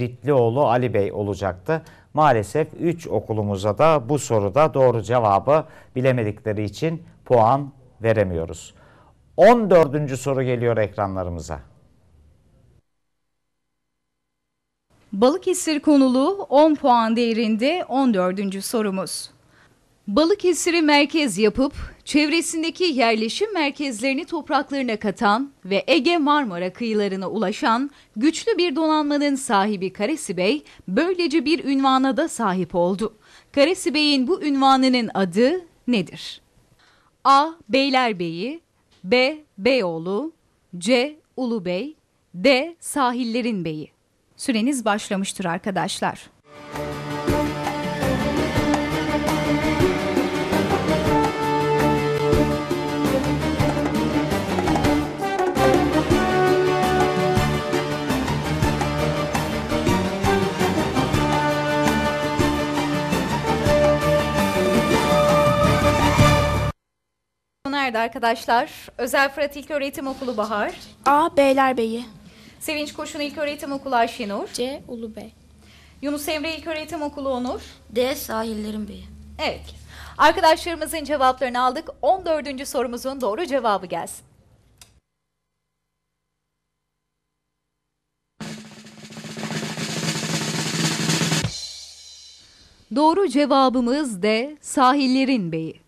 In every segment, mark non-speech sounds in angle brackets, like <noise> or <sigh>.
Ritlioğlu Ali Bey olacaktı. Maalesef 3 okulumuza da bu soruda doğru cevabı bilemedikleri için puan veremiyoruz. 14. soru geliyor ekranlarımıza. Balıkesir konulu 10 puan değerinde 14. sorumuz. Balıkesir'i merkez yapıp çevresindeki yerleşim merkezlerini topraklarına katan ve Ege Marmara kıyılarına ulaşan güçlü bir donanmanın sahibi Karesi Bey böylece bir ünvana da sahip oldu. Karesi Bey'in bu ünvanının adı nedir? A. Beylerbeyi B. Beyoğlu C. Ulubey D. Sahillerin Beyi Süreniz başlamıştır arkadaşlar. Nerede arkadaşlar? Özel Fırat İlköğretim Okulu Bahar. A. Beylerbeyi Sevinç Koşun İlköğretim Okulu Ayşenur. C. Ulubey Yunus Emre İlköğretim Okulu Onur. D. Sahillerin Beyi. Evet. Arkadaşlarımızın cevaplarını aldık. 14. sorumuzun doğru cevabı gelsin. Doğru cevabımız de sahillerin beyi.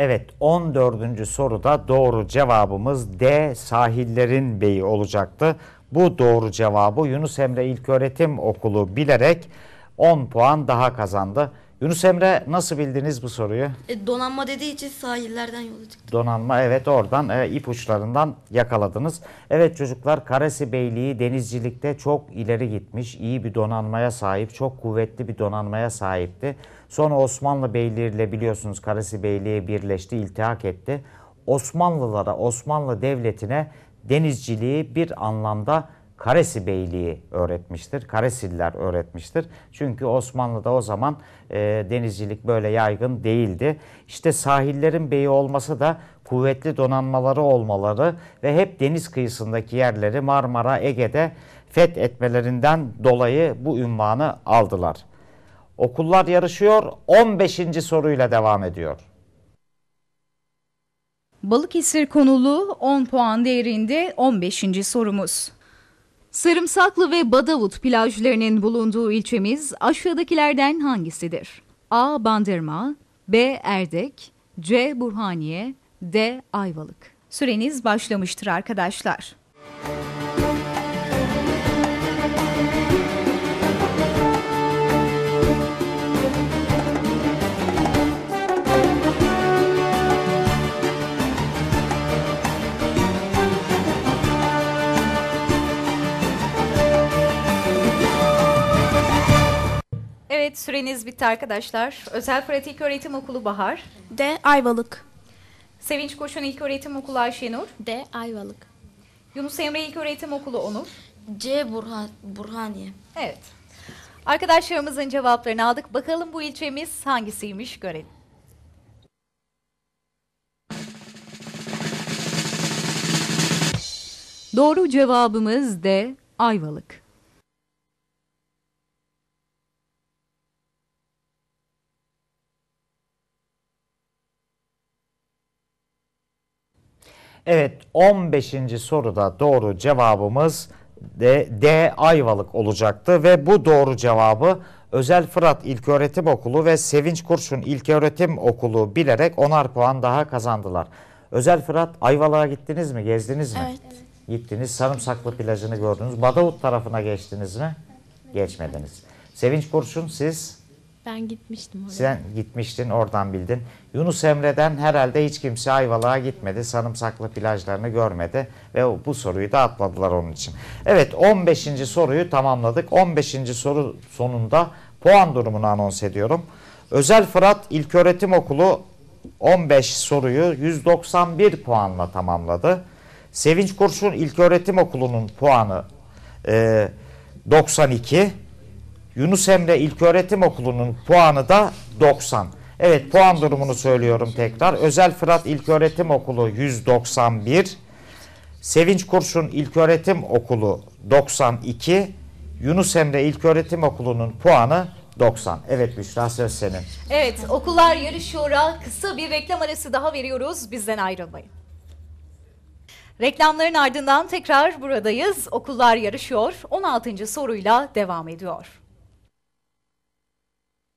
Evet 14. soruda doğru cevabımız D sahillerin beyi olacaktı. Bu doğru cevabı Yunus Emre İlköğretim Okulu bilerek 10 puan daha kazandı. Yunus Emre nasıl bildiniz bu soruyu? E, donanma dediği için sahillerden yola çıktı. Donanma evet oradan e, ipuçlarından yakaladınız. Evet çocuklar Karesi Beyliği denizcilikte çok ileri gitmiş. iyi bir donanmaya sahip, çok kuvvetli bir donanmaya sahipti. Sonra Osmanlı Beyliği ile biliyorsunuz Karesi Beyliği birleşti, iltihak etti. Osmanlılara, Osmanlı Devleti'ne denizciliği bir anlamda Karesi Beyliği öğretmiştir. Karesiller öğretmiştir. Çünkü Osmanlı'da o zaman e, denizcilik böyle yaygın değildi. İşte sahillerin beyi olması da kuvvetli donanmaları olmaları ve hep deniz kıyısındaki yerleri Marmara, Ege'de fethetmelerinden dolayı bu ünvanı aldılar. Okullar yarışıyor. 15. soruyla devam ediyor. Balıkesir konulu 10 puan değerinde 15. sorumuz. Sarımsaklı ve Badavut plajlarının bulunduğu ilçemiz aşağıdakilerden hangisidir? A. Bandırma B. Erdek C. Burhaniye D. Ayvalık Süreniz başlamıştır arkadaşlar. Evet süreniz bitti arkadaşlar. Özel Pratik Öğretim Okulu Bahar. D. Ayvalık Sevinç Koşun İlköğretim Okulu Ayşenur. D. Ayvalık Yunus Emre İlköğretim Okulu Onur. C. Burhan, Burhaniye. Evet. Arkadaşlarımızın cevaplarını aldık. Bakalım bu ilçemiz hangisiymiş görelim. Doğru cevabımız de Ayvalık. Evet 15. soruda doğru cevabımız D, D Ayvalık olacaktı ve bu doğru cevabı Özel Fırat İlköğretim Okulu ve Sevinç Kurşun İlköğretim Okulu bilerek onar puan daha kazandılar. Özel Fırat Ayvalık'a gittiniz mi? Gezdiniz mi? Evet. Gittiniz. Sarımsaklı plajını gördünüz. Badavut tarafına geçtiniz mi? Geçmediniz. Sevinç Kurşun siz? Ben gitmiştim oraya. Sen gitmiştin oradan bildin. Yunus Emre'den herhalde hiç kimse Ayvalık'a gitmedi. Sarımsaklı plajlarını görmedi ve bu soruyu da atladılar onun için. Evet 15. soruyu tamamladık. 15. soru sonunda puan durumunu anons ediyorum. Özel Fırat İlköğretim Okulu 15 soruyu 191 puanla tamamladı. Sevinç Kurşun İlköğretim Okulu'nun puanı e, 92. Yunus Emre İlköğretim Okulu'nun puanı da 90. Evet puan durumunu söylüyorum tekrar. Özel Fırat İlköğretim Okulu 191. Sevinç Kurşun İlköğretim Okulu 92, Yunus Emre İlköğretim Okulu'nun puanı 90. Evet Büşra söz senin. Evet okullar yarışıyor'a kısa bir reklam arası daha veriyoruz. Bizden ayrılmayın. Reklamların ardından tekrar buradayız. Okullar yarışıyor. 16. soruyla devam ediyor.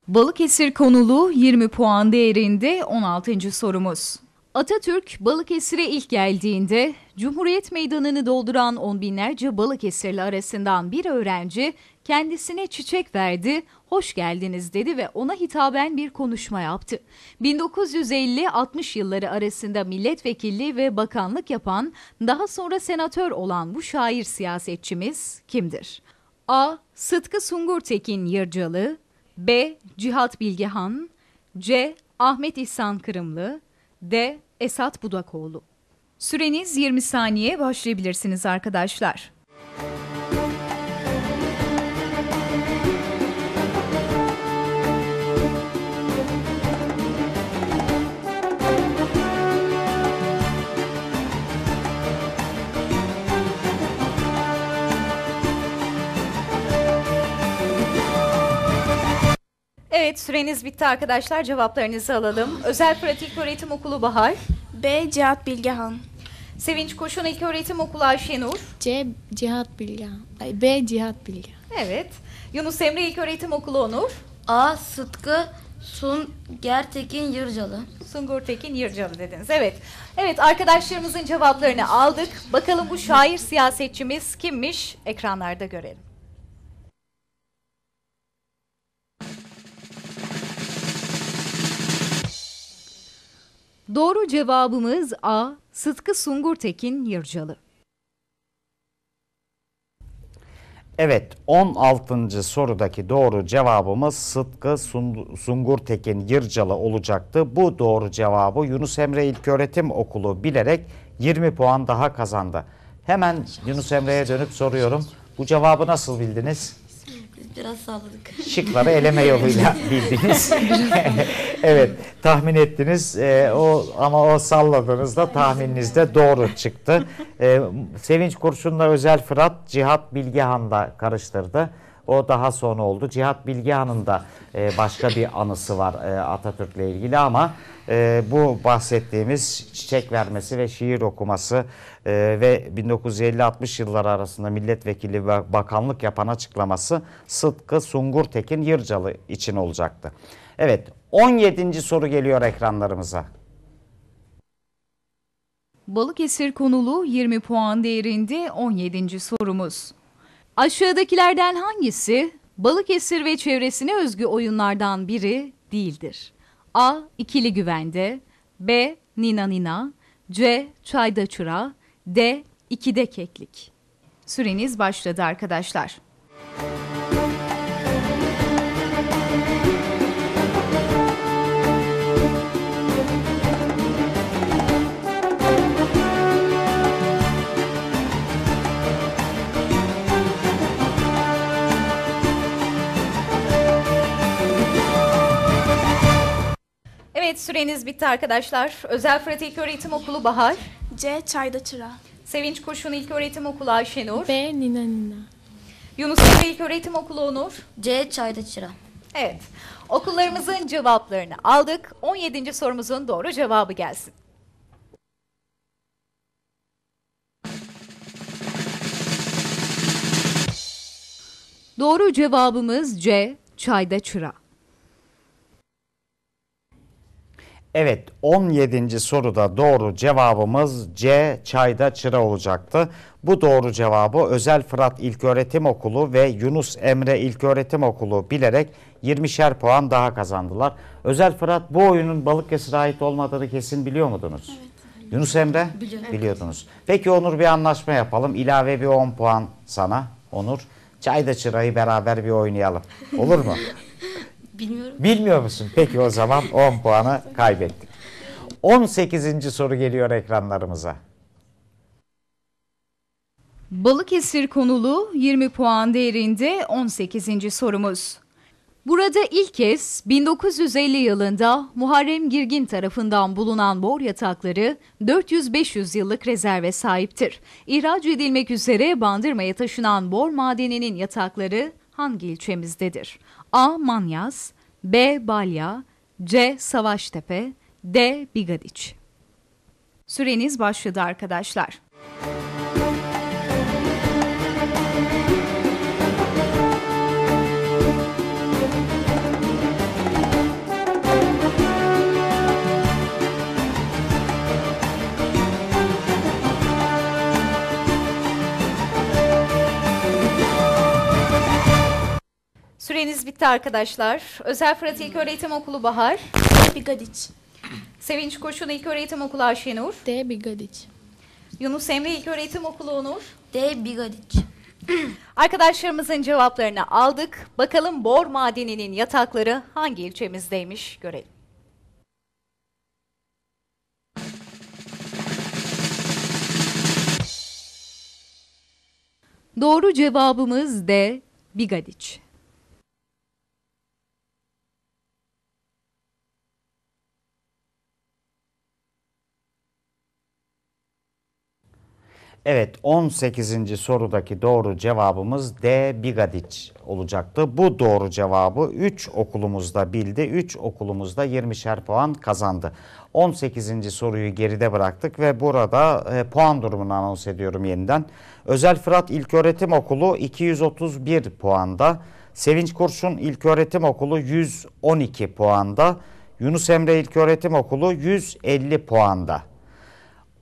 Balıkesir konulu 20 puan değerinde 16. sorumuz. Atatürk Balıkesir'e ilk geldiğinde Cumhuriyet Meydanı'nı dolduran on binlerce Balıkesirli arasından bir öğrenci kendisine çiçek verdi, hoş geldiniz dedi ve ona hitaben bir konuşma yaptı. 1950-60 yılları arasında milletvekilliği ve bakanlık yapan, daha sonra senatör olan bu şair siyasetçimiz kimdir? A. Sıtkı Sungurtekin Yırcalı B. Cihat Bilgehan C. Ahmet İhsan Kırımlı D. Esat Budakoğlu Süreniz 20 saniye başlayabilirsiniz arkadaşlar. Evet süreniz bitti arkadaşlar. Cevaplarınızı alalım. Özel Pratik Öğretim Okulu Bahar, B. Cihat Bilgehan. Sevinç Koşun İlköğretim Okulu Ayşenur, C. Cihat Bilgehan. Ay, B. Cihat Bilgehan. evet. Yunus Emre İlköğretim Okulu Onur, A. Sıtkı Sun Gertekin Yırcalı. Sungur Tekin Yırcalı dediniz. Evet. Evet arkadaşlarımızın cevaplarını aldık. Bakalım bu şair siyasetçimiz kimmiş? Ekranlarda görelim. Doğru cevabımız A. Sıtkı Sungur Tekin Yırcalı. Evet 16. sorudaki doğru cevabımız Sıtkı Sun- Sungurtekin Yırcalı olacaktı. Bu doğru cevabı Yunus Emre İlköğretim Okulu bilerek 20 puan daha kazandı. Hemen Yunus Emre'ye dönüp soruyorum. Bu cevabı nasıl bildiniz? Biraz salladık. Şıkları eleme yoluyla <laughs> bildiniz. <laughs> evet tahmin ettiniz Ee, o ama o salladığınızda tahmininizde doğru çıktı. Ee, Sevinç Kurşun'la Özel Fırat Cihat Bilgehan'da karıştırdı. O daha sonra oldu. Cihat Bilgehan'ın da e, başka bir anısı var e, Atatürk'le ilgili ama e, bu bahsettiğimiz çiçek vermesi ve şiir okuması e, ve 1950-60 yılları arasında milletvekili ve bakanlık yapan açıklaması Sıtkı Sungurtekin Yırcalı için olacaktı. Evet 17. soru geliyor ekranlarımıza. Balıkesir konulu 20 puan değerinde 17. sorumuz. Aşağıdakilerden hangisi Balıkesir ve çevresine özgü oyunlardan biri değildir? A. İkili güvende B. Nina Nina C. Çayda çıra D. İkide keklik Süreniz başladı arkadaşlar. Süreniz bitti arkadaşlar. Özel Fırat İlköğretim Okulu Bahar, C. Çayda Çıra. Sevinç Kurşun İlköğretim Okulu Ayşenur, B. Nina Nina. Yunus Emre İlköğretim Okulu Onur. C. Çayda Çıra. Evet. Okullarımızın cevaplarını aldık. 17. sorumuzun doğru cevabı gelsin. Doğru cevabımız C. Çayda çıra. Evet 17. soruda doğru cevabımız C. Çayda çıra olacaktı. Bu doğru cevabı Özel Fırat İlköğretim Okulu ve Yunus Emre İlköğretim Okulu bilerek 20'şer puan daha kazandılar. Özel Fırat bu oyunun Balıkesir'e ait olmadığını kesin biliyor muydunuz? Yunus Emre? Biliyordunuz. Peki Onur bir anlaşma yapalım. İlave bir 10 puan sana Onur. Çayda çırayı beraber bir oynayalım. Olur mu? <laughs> Bilmiyorum. Bilmiyor musun? Peki o zaman 10 puanı kaybettik. 18. soru geliyor ekranlarımıza. Balıkesir konulu 20 puan değerinde 18. sorumuz. Burada ilk kez 1950 yılında Muharrem Girgin tarafından bulunan bor yatakları 400-500 yıllık rezerve sahiptir. İhraç edilmek üzere Bandırma'ya taşınan bor madeninin yatakları hangi ilçemizdedir? A. Manyas B. Balya C. Savaştepe D. Bigadiç Süreniz başladı arkadaşlar. Bitti arkadaşlar. Özel Fırat İlköğretim Okulu Bahar, Bigadiç. Sevinç Koşun İlköğretim Okulu Ayşenur, D. Bigadiç. Yunus Emre İlköğretim Okulu Onur. D. Bigadiç. Arkadaşlarımızın cevaplarını aldık. Bakalım bor madeninin yatakları hangi ilçemizdeymiş görelim. Doğru cevabımız D. Bigadiç. Evet 18. sorudaki doğru cevabımız D. Bigadiç olacaktı. Bu doğru cevabı 3 okulumuzda bildi. 3 okulumuzda 20'şer puan kazandı. 18. soruyu geride bıraktık ve burada e, puan durumunu anons ediyorum yeniden. Özel Fırat İlköğretim Okulu 231 puanda. Sevinç Kurşun İlköğretim Okulu 112 puanda. Yunus Emre İlköğretim Okulu 150 puanda.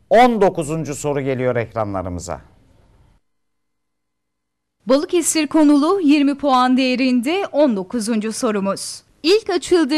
19. soru geliyor ekranlarımıza. Balıkesir konulu 20 puan değerinde 19. sorumuz. İlk açıldığı